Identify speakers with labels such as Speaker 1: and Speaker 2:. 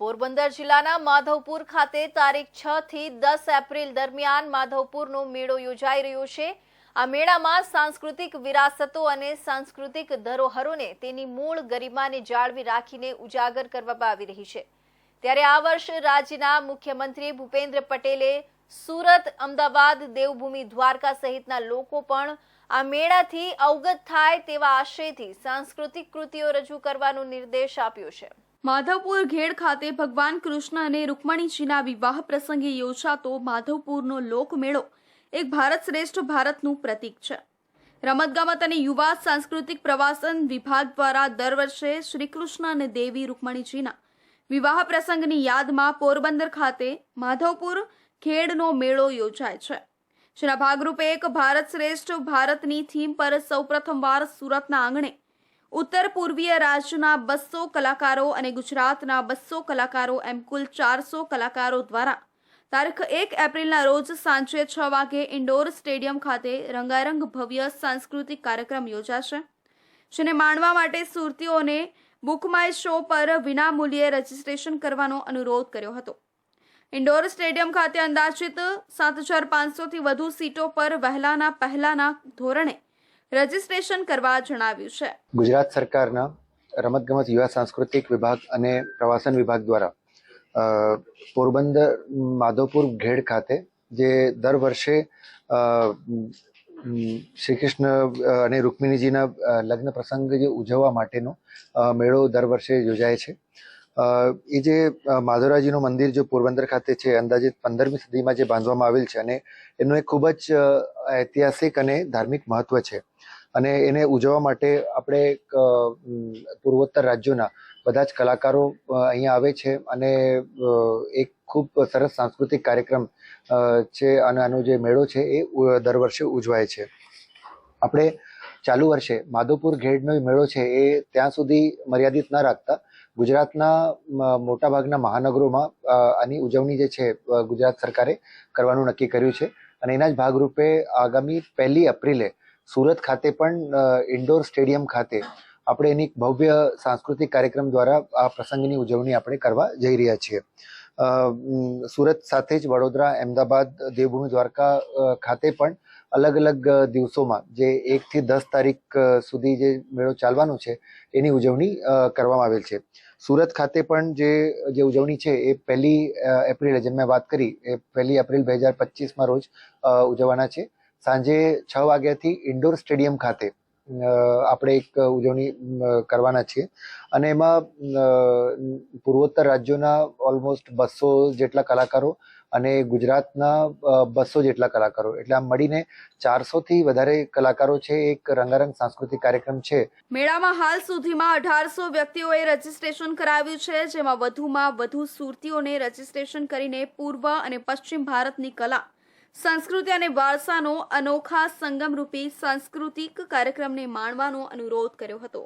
Speaker 1: પોરબંદર જિલ્લાના માધવપુર ખાતે તારીખ છ થી દસ એપ્રિલ દરમિયાન માધવપુરનો મેળો યોજાઈ રહ્યો છે. આ મેળામાં સાંસ્કૃતિક વિરાસતો અને સાંસ્કૃતિક ધરોહરોને તેની મૂળ ગરિમાને જાળવી રાખીને ઉજાગર કરવામાં આવી રહી છે. ત્યારે આ વર્ષ રાજ્યના મુખ્યમંત્રી ભૂપેન્દ્ર પટેલે સુરત, અમદાવાદ, દેવભૂમિ, દ્વારકા સહિતના લોકો પણ આ મેળાથી અવગત થાય તેવા આશયથી સાંસ્કૃતિક કૃતિઓ રજૂ કરવાનો નિર્દેશ આપ્યો છે.
Speaker 2: માધવપુર ઘેડ ખાતે ભગવાન કૃષ્ણ અને રૂકમણીજીના વિવાહ પ્રસંગે યોજાતો માધવપુરનો લોકમેળો એક ભારત શ્રેષ્ઠ ભારતનું પ્રતીક છે. રમતગમત અને યુવા સાંસ્કૃતિક પ્રવાસન વિભાગ દ્વારા દર વર્ષે શ્રી કૃષ્ણ અને દેવી રૂકમણીજીના વિવાહ પ્રસંગની યાદમાં પોરબંદર ખાતે માધવપુર ખેડનો મેળો યોજાય છે. જેના ભાગરૂપે એક ભારત શ્રેષ્ઠ ભારતની થીમ પર સૌપ્રથમવાર સુરતના આંગણે ઉત્તર પૂર્વીય રાજ્યના બસો કલાકારો અને ગુજરાતના બસો કલાકારો એમ કુલ ચારસો કલાકારો દ્વારા તારીખ એક એપ્રિલના રોજ સાંજે છ વાગે ઇન્ડોર સ્ટેડિયમ ખાતે રંગારંગ ભવ્ય સાંસ્કૃતિક કાર્યક્રમ યોજાશે, જેને માણવા માટે સુરતીઓને બુક માય શો પર વિનામૂલ્યે રજીસ્ટ્રેશન કરવાનો અનુરોધ કર્યો હતો. ઇન્ડોર સ્ટેડિયમ ખાતે અંદાજિત સાત હજાર પાંચસોથી વધુ સીટો પર વહેલાના પહેલાના ધોરણે રજીસ્ટ્રેશન કરવા જણાવ્યું છે.
Speaker 3: ગુજરાત સરકારના રમતગમત યુવા સાંસ્કૃતિક વિભાગ અને પ્રવાસન વિભાગ દ્વારા પોરબંદર માધવપુર ઘેડ ખાતે જે દર વર્ષે શ્રી કૃષ્ણ અને રૂકમિણીજીના લગ્ન પ્રસંગ જે ઉજવવા માટેનો મેળો દર વર્ષે યોજાય છે. એ જે માધવરાજીનું મંદિર જે પોરબંદર ખાતે છે, અંદાજિત પંદરમી સદીમાં જે બાંધવામાં આવેલ છે અને એનું એક ખૂબ જ ઐતિહાસિક અને ધાર્મિક મહત્વ છે. અને એને ઉજવવા માટે આપણે પૂર્વોત્તર રાજ્યોના બધા જ કલાકારો અહીંયા આવે છે અને એક ખૂબ સરસ સાંસ્કૃતિક કાર્યક્રમ છે અને આનો જે મેળો છે એ દર વર્ષે ઉજવાય છે. આપણે ચાલુ વર્ષે માધવપુર ઘેડનો મેળો છે એ ત્યાં સુધી મર્યાદિત ન રાખતા ગુજરાતના મોટાભાગના મહાનગરોમાં આની ઉજવણી જે છે ગુજરાત સરકારે કરવાનું નક્કી કર્યું છે. અને એના જ ભાગરૂપે આગામી પહેલી એપ્રિલે સુરત ખાતે પણ ઇન્ડોર સ્ટેડિયમ ખાતે આપણે એની ભવ્ય સાંસ્કૃતિક કાર્યક્રમ દ્વારા આ પ્રસંગની ઉજવણી આપણે કરવા જઈ રહ્યા છીએ. સુરત સાથે જ વડોદરા, અમદાવાદ, દેવભૂમિ દ્વારકા ખાતે પણ અલગ અલગ દિવસોમાં જે એકથી દસ તારીખ સુધી જે મેળો ચાલવાનો છે, એની ઉજવણી કરવામાં આવેલ છે. સુરત ખાતે પણ જે જે ઉજવણી છે, એ પહેલી એપ્રિલ જેમ મેં વાત કરી, એ પહેલી એપ્રિલ બે હજાર પચીસમાં રોજ ઉજવવાના છે. સાંજે છ વાગ્યાથી ઇન્ડોર સ્ટેડિયમ ખાતે આપણે એક ઉજવણી કરવાના છીએ. અને એમાં પૂર્વોત્તર રાજ્યોના ઓલમોસ્ટ બસો જેટલા કલાકારો અને ગુજરાતના બસો જેટલા કલાકારો. એટલે આમ મળીને ચારસોથી વધારે કલાકારો છે, એક રંગારંગ સાંસ્કૃતિક કાર્યક્રમ છે.
Speaker 2: મેળામાં હાલ સુધીમાં અઢારસો વ્યક્તિઓએ રજીસ્ટ્રેશન કરાવ્યું છે, જેમાં વધુમાં વધુ સુરતીઓને રજીસ્ટ્રેશન કરીને પૂર્વ અને પશ્ચિમ ભારતની કલા, સંસ્કૃતિ અને વારસાનો અનોખા સંગમરૂપી સાંસ્કૃતિક કાર્યક્રમને માણવાનો અનુરોધ કર્યો હતો.